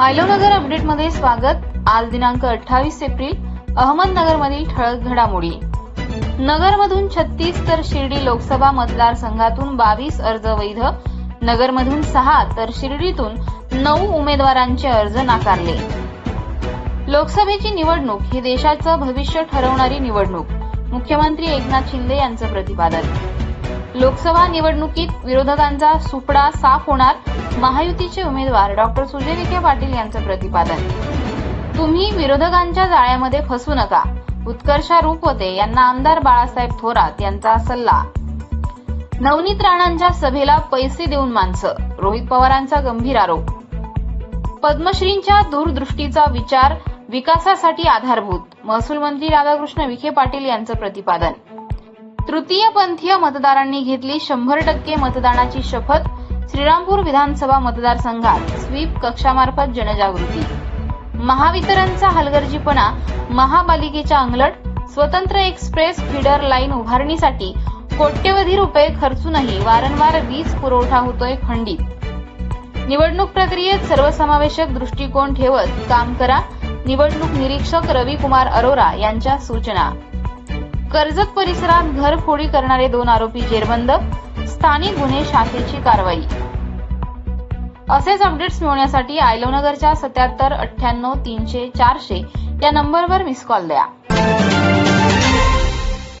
आयलोनगर अपडेटमध्ये स्वागत. आज दिनांक अठ्ठावीस एप्रिल अहमदनगरमधील ठळक घडामोडी. नगरमधून छत्तीस तर शिर्डी लोकसभा मतदारसंघातून बावीस अर्ज वैध. नगरमधून सहा तर शिर्डीतून नऊ उमेदवारांचे अर्ज नाकारले. लोकसभेची निवडणूक ही देशाचं भविष्य ठरवणारी निवडणूक. मुख्यमंत्री एकनाथ शिंदे यांचं प्रतिपादन. लोकसभा निवडणुकीत विरोधकांचा सुपडा साफ होणार महायुतीचे उमेदवार डॉक्टर सुजय विखे पाटील यांचं प्रतिपादन. तुम्ही विरोधकांच्या जाळ्यामध्ये फसू नका. उत्कर्षा रूपवते यांना आमदार बाळासाहेब थोरात यांचा सल्ला. नवनीत राणांच्या सभेला पैसे देऊन माणसं. रोहित पवारांचा गंभीर आरोप. पद्मश्रींच्या दूरदृष्टीचा विचार विकासासाठी आधारभूत. महसूल मंत्री राधाकृष्ण विखे पाटील यांचं प्रतिपादन. तृतीयपंथीय मतदारांनी घेतली शंभर टक्के मतदानाची शपथ श्रीरामपूर विधानसभा मतदारसंघात स्वीप कक्षामार्फत जनजागृती. महावितरणचा हलगर्जीपणा महापालिकेच्या अंगलट स्वतंत्र एक्सप्रेस फीडर लाईन उभारणीसाठी कोट्यवधी रुपये खर्चूनही वारंवार वीज पुरवठा होतोय खंडित. निवडणूक प्रक्रियेत सर्वसमावेशक दृष्टिकोन ठेवत काम करा. निवडणूक निरीक्षक रविकुमार अरोरा यांच्या सूचना. कर्जत परिसरात घरफोडी करणारे दोन आरोपी जेरबंद स्थानिक गुन्हे शाखेची कारवाई. असेच अपडेट्स मिळवण्यासाठी आयलोनगरच्या सत्याहत्तर अठ्ठ्याण्णव तीनशे चारशे या नंबरवर मिस कॉल द्या.